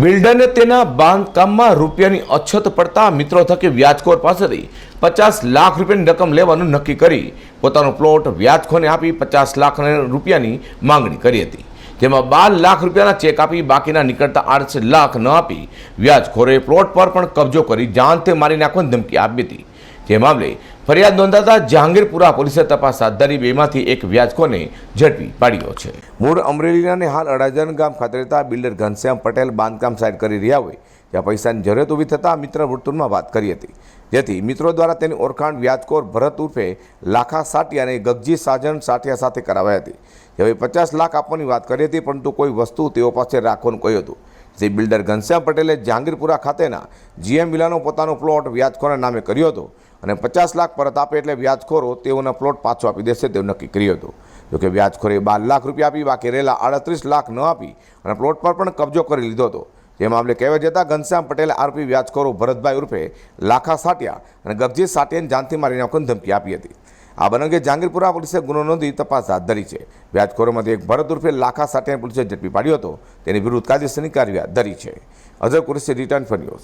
બિલ્ડરને તેના બાંધકામમાં રૂપિયાની અછત પડતા મિત્રો થકી વ્યાજખોર પાસેથી પચાસ લાખ રૂપિયાની રકમ લેવાનું નક્કી કરી પોતાનો પ્લોટ વ્યાજખોને આપી પચાસ લાખ રૂપિયાની માંગણી કરી હતી. જેમાં બાર લાખ રૂપિયાના ચેક આપી બાકીના નીકળતા આઠ લાખ ન આપી વ્યાજખોરે પ્લોટ પર પણ કબજો કરી જાનથી મારી નાખવાની ધમકી આપી હતી. જે મામલે ફરિયાદ નોંધાતા જહાંગીરપુરા પોલીસે તપાસ હાથ ધરી બેમાંથી એક વ્યાજકોને ઝડપી પાડ્યો છે. મૂળ અમરેલીના અને હાલ અડાજણ ગામ ખાતે રહેતા બિલ્ડર ઘનશ્યામ પટેલ બાંધકામ સાઇટ કરી રહ્યા હોય ત્યાં પૈસાની જરૂરત ઊભી થતાં મિત્ર વર્તુળમાં વાત કરી હતી. જેથી મિત્રો દ્વારા તેની ઓળખાણ વ્યાજકોર ભરત ઉર્ફે લાખા સાટિયા અને ગગજી સાજણ સાટિયા સાથે કરાવાઈ હતી. હવે પચાસ લાખ આપવાની વાત કરી હતી, પરંતુ કોઈ વસ્તુ તેઓ પાસે રાખવાનું કહ્યું હતું. જે બિલ્ડર ઘનશ્યામ પટેલે જહાંગીરપુરા ખાતેના જીએમ વિલાનો પોતાનો પ્લોટ વ્યાજકોના નામે કર્યો હતો. અને પચાસ લાખ પરત આપે એટલે વ્યાજખોરો તેઓના પ્લોટ પાછો આપી દેશે તેવું નક્કી કર્યું હતું. જોકે વ્યાજખોરે બાર લાખ રૂપિયા આપી, બાકી રહેલા આડત્રીસ લાખ ન આપી અને પ્લોટ પર પણ કબજો કરી લીધો હતો. જે મામલે કહેવા જતાં ઘનશ્યામ પટેલે આરોપી વ્યાજખોરો ભરતભાઈ ઉર્ફે લાખા સાટિયા અને ગગજી સાટિયાને જાનથી મારી નાખવાની ધમકી આપી હતી. આ અંગે જાંગીરપુરા પોલીસે ગુનો નોંધી તપાસ હાથ ધરી છે. વ્યાજખોરોમાંથી એક ભરત ઉર્ફે લાખા સાટિયાને પોલીસે ઝડપી પાડ્યો હતો. તેની વિરુદ્ધ કાયદેસરની કાર્યવાહી ધરી છે. અઝર કુરેશી રિટર્ન ફર્યો